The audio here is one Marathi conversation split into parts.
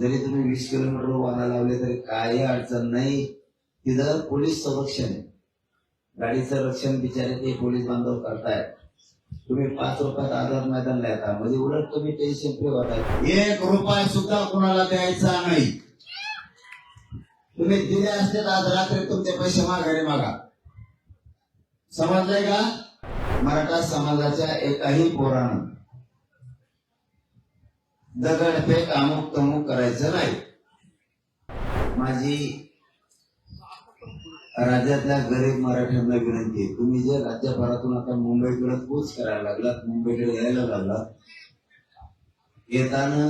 जरी तुम्ही वीस किलोमीटर वाहना लावले तरी काही अडचण नाही. तिथं पोलीस संरक्षण आहे. गाडीचं रक्षण बिचारे ते पोलीस बांधव करतायत. तुम्ही पाच रुपयात आधार मैदान येता म्हणजे उलट तुम्ही टेन्शन फ्री होता एक रुपया सुद्धा कुणाला द्यायचा नाही. तुम्ही दिले असते आज रात्री तुमचे पैसे माघारी मागा. समजलंय का? मराठा समाजाच्या एकाही पोरानं दगडफेक अमुक तमुक करायचं नाही. माझी राज्यातल्या गरीब मराठ्यांना विनंती आहे. तुम्ही जे राज्यभरातून आता मुंबईकडे कूच करायला लागलात मुंबईकडे यायला लागलात येताना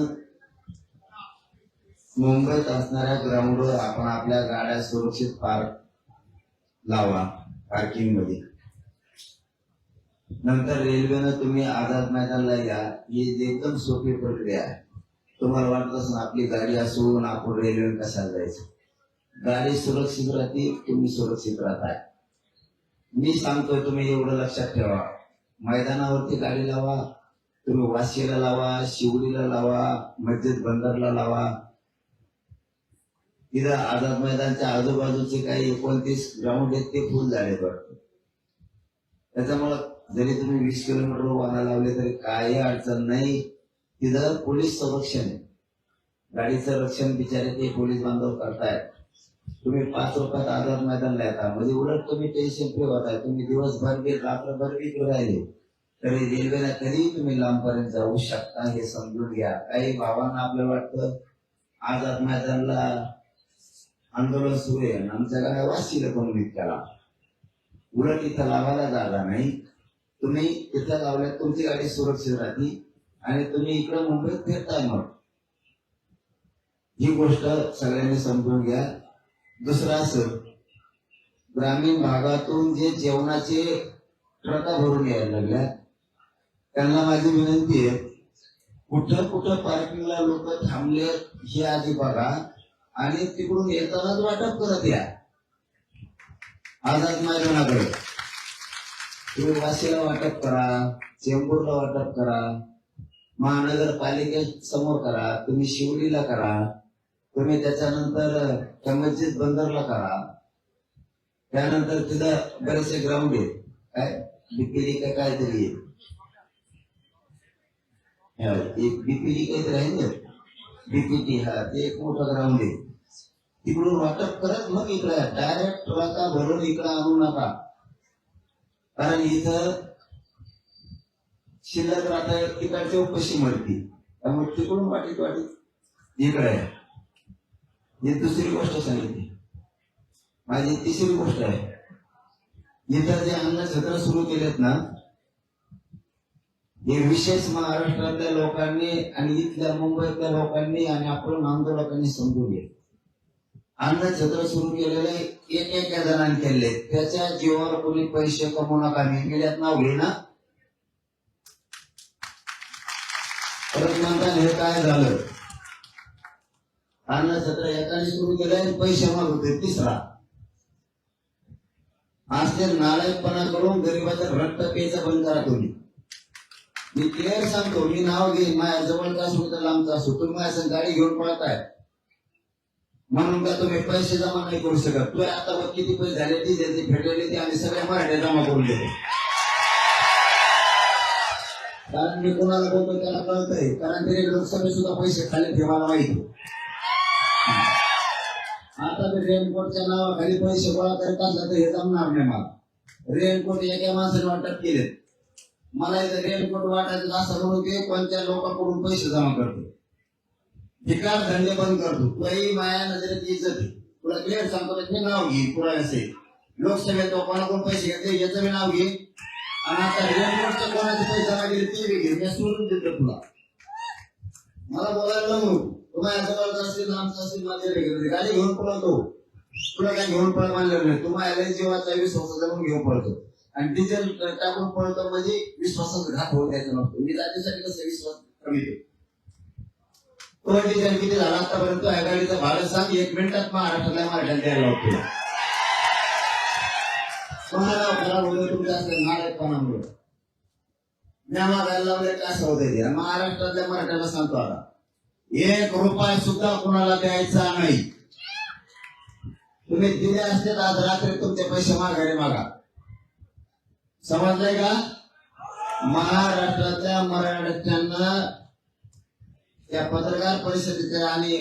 मुंबईत असणाऱ्या ग्राउंडवर आपण आपल्या गाड्या सुरक्षित पार्क लावा पार्किंगमध्ये. नंतर रेल्वेनं तुम्ही आझाद मैदानला या. ही एकदम सोपी प्रक्रिया आहे. तुम्हाला वाटत असं आपली गाडी असून आपण रेल्वे कशाला जायचं? गाडी सुरक्षित राहते तुम्ही सुरक्षित राहताय मी सांगतोय तुम्ही एवढं लक्षात ठेवा. मैदानावरती गाडी लावा तुम्ही वाशीला लावा शिवडीला लावा मस्जिद बंदरला लावा. तिथं आझाद मैदानच्या आजूबाजूचे काही एकोणतीस ग्राउंड आहेत ते फुल झाले बरं. त्याच्यामुळं जरी तुम्ही वीस किलोमीटर वाहना लावले तरी काही अडचण नाही. तिथं पोलीस संरक्षण आहे. गाडीचं रक्षण बिचारे ते पोलीस बांधव करतायत. तुम्ही पाच रुपयात आझाद मैदान येता म्हणजे उलट तुम्ही टेन्शन फ्री होताय. तुम्ही दिवसभर बी रात्रभर बी राहिले. तरी रेल्वेला कधी तुम्ही लांबपर्यंत जाऊ शकता हे समजून घ्या. काही भावांना आपल्याला वाटतं आझाद मैदानला आंदोलन सुरू आहे. आमच्या गाड्या वाशीला करून इतक्याला उलट इथं लावायला जागा नाही. तुम्ही तिथं लावल्या तुमची गाडी सुरक्षित राहते आणि तुम्ही इकडं मुंबईत फिरताय मग ही गोष्ट सगळ्यांनी समजून घ्या. दुसरं असं ग्रामीण भागातून जे जेवणाचे ट्रका भरून यायला लागल्या त्यांना माझी विनंती आहे कुठं कुठं पार्किंगला लोक थांबले हे आधी बघा आणि तिकडून येतानाच वाटप करत या. आझाद मैदानाकडे तुम्ही वाशीला वाटप करा चेंबूरला वाटप करा महानगरपालिके समोर करा तुम्ही शिवडीला करा तुम्ही त्याच्यानंतर त्या बंदरला करा. त्यानंतर तिथं बरेचसे ग्राउंड आहेत. काय? बिपिली का काहीतरी आहे. हा, एक बिपिली काहीतरी आहे ना? बीपीटी हा ते एक मोठं ग्राउंड आहे. तिकडून वाटप करत मग इकडे डायरेक्ट ट्रका भरून इकडे आणू नका. कारण इथं शिल्लक राहता तिकडच्या उपशी मिळते त्यामुळे तिकडून वाटीत वाटीत इकडे आहे. ही दुसरी गोष्ट सांगितली. माझी तिसरी गोष्ट आहे. इथं जे अन्न क्षेत्र सुरू केलेत ना हे विशेष महाराष्ट्रातल्या लोकांनी आणि इथल्या मुंबईतल्या लोकांनी आणि आपण आंदोलकांनी समजून घे अन्न छत्र सुरू केलेले एक एक जणांनी केले त्याच्या जीवावर कोणी पैसे कमवू नका. मी गेल्यात नाव घे ना. परत म्हणता हे काय झालं? अन्न छत्र एकाने सुरू केलंय आणि पैसे मागवते तिसरा आज ते नालायकपणा करून गरीबाचा रक्त प्यायचा बंद करा तुम्ही. मी क्लिअर सांगतो. मी नाव घेईन. माझ्या जवळचा असू तर लांबचा असू तुम्ही असं गाडी घेऊन पळताय. म्हणून का तुम्ही पैसे जमा नाही करू शकत? तू आता बघ किती पैसे झाले ती ज्याची फेडलेले ते आम्ही सगळ्या मराठ्या जमा करून देतो. कारण मी कोणाला बोलतो त्याला कळत आहे कारण तरी लोकसभेत सुद्धा पैसे खाली ठेवायला माहिती. आता मी रेनकोटच्या नावाखाली पैसे गोळा करत असला तर हे जमणार नाही मला. रेनकोट एका माणसाने वाटप केलेत. मला इथं रेनकोट वाटायचं असं म्हणून ते कोणत्या लोकांकडून पैसे जमा करतो भिकार धंदे बंद करतो. तुलाही माया नजरेत इज्जत तुला क्लिअर सांगतो हे नाव घे पुरा असे लोकसभेत कोणाकडून पैसे घेतले याचं मी नाव घे. आणि आता रेनकोटच्या कोणाचे पैसे जमा ते बी घे मी सोडून देतो तुला. मला बोलायला नको. तुम्हाला जवळचा असेल आमचा असेल माझ्या गाडी घेऊन पळतो. तुला काय घेऊन पळ मानलं नाही. तुम्हाला जीवाचा विश्वास जमून घेऊन पळतो. आणि डिझेल टाकून पळतो म्हणजे विश्वासाचा घात होत द्यायचा नसतो. मी राज्यासाठी कसं विश्वास कमी देतो तो किती झाला आतापर्यंत? आघाडीचा भारत भाडं सांग. एक मिनिटात महाराष्ट्रातल्या मराठ्याला द्यायला लागतो तुम्हाला खराब होतं तुमच्या असं नारायणपणामुळे मागायला लावले काय असं महाराष्ट्रातल्या मराठ्याला सांगतो आता. एक रुपया सुद्धा कुणाला द्यायचा नाही. तुम्ही दिले असते आज रात्री तुमचे पैसे माघारी मागा. समजलंय का? महाराष्ट्रातल्या मराठ्यांना त्या पत्रकार परिषदेच्या आणि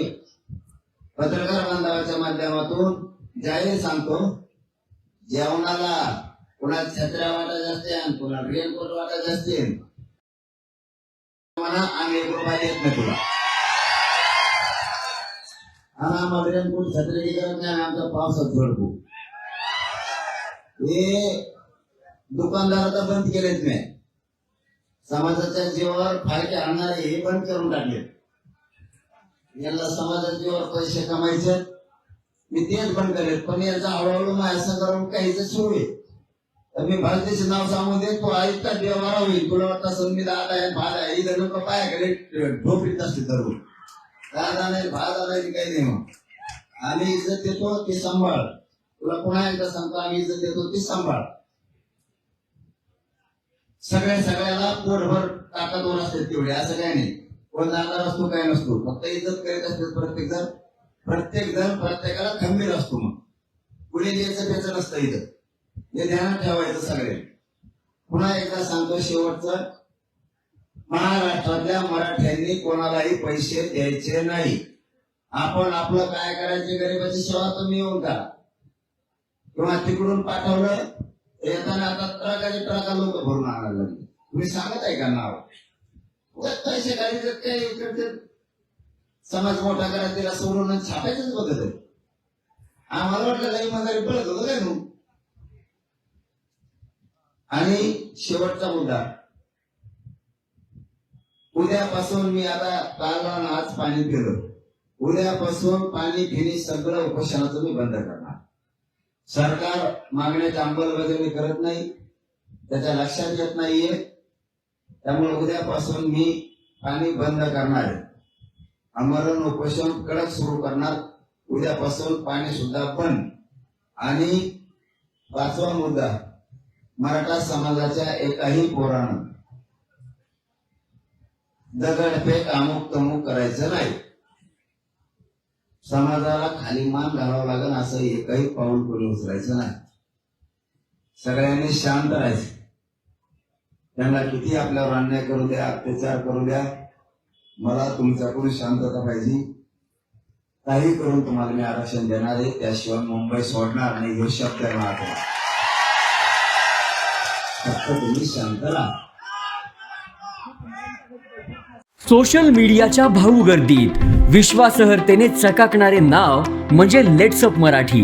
पत्रकार बांधवाच्या माध्यमातून जाहीर सांगतो जेवणाला कुणाला छत्र्या वाटायच्या असतील कुणाला रेनकोट वाटायचे असतील म्हणा आम्ही एक रुपया देत नाही तुला. आम्हाला मग रेनकोट छत्री करत नाही आम्ही पावसात झोडपू हे दुकानदाराचा बंद केलेत नाही. समाजाच्या जीवावर फायदे आणणारे हे बंद करून टाकले यांना समाजात जेव्हा पैसे कमायचे मी तेच पण करेल. पण याचा हळूहळू माझ्या संदर्भात काहीच सुरू आहे. तर मी भारतीचे नाव सांगून दे तो ऐकता देवारा होईल. तुला वाटतं असं मी दादा आहे भादा आहे इथं लोक पायाकडे ढोपीत असते धरून दादा नाही भादा नाही काही नाही मग आम्ही इज्जत देतो ते सांभाळ. तुला पुन्हा एकदा सांगतो आम्ही इज्जत देतो ते सांभाळ. सगळ्या सगळ्याला पोटभर ताकदवर असते तेवढे असं काही नाही. कोण जाणार असतो काय नसतो. फक्त इज्जत करीत असते प्रत्येक जण. प्रत्येक जण प्रत्येकाला खंबीर असतो मग कुणी द्यायचं त्याचं नसतं इथं. हे ध्यानात ठेवायचं सगळे पुन्हा एकदा सांगतो शेवटचं. महाराष्ट्रातल्या मराठ्यांनी कोणालाही पैसे द्यायचे नाही. आपण आपलं काय करायचे गरिबाची सेवा तुम्ही येऊन करा. किंवा तिकडून पाठवलं येताना आता ट्रकाचे ट्रका लोक भरून आणायला लागले. तुम्ही सांगत आहे का नाव? उगाच पैसे काढायचे इकडचे समाज मोठा करा तिला सोडून आणि छापायचंच बघत आहे आम्हाला वाटलं काही माझा पळत होतं काय नू आणि शेवटचा मुद्दा. उद्यापासून मी आता काल आज पाणी फिरलो उद्यापासून पाणी फिरी सगळं उपोषणाचं मी बंद करणार. सरकार मागण्याची अंमलबजावणी करत नाही त्याच्या लक्षात येत नाहीये. त्यामुळे उद्यापासून मी पाणी बंद करणार आहे. आमरण उपोषण कडक सुरू करणार. उद्यापासून पाणी सुद्धा बंद. आणि पाचवा मुद्दा मराठा समाजाच्या एकाही पोरानं दगडफेक अमुक तमुक करायचं नाही. समाजाला खाली मान घालावं लागेल असं एकही पाऊल कोणी उचलायचं नाही. सगळ्यांनी शांत राहायचं. त्यांना किती आपल्यावर अन्याय करू द्या अत्याचार करू द्या मला तुमच्याकडून शांतता पाहिजे? काही करून तुम्हाला मी आरक्षण देणार आहे. त्याशिवाय मुंबई सोडणार आणि हे शब्द आहे फक्त तुम्ही शांत राहा. सोशल मीडियाच्या भाऊ गर्दीत विश्वासार्हतेने चकाकणारे नाव म्हणजे लेट्सअप मराठी.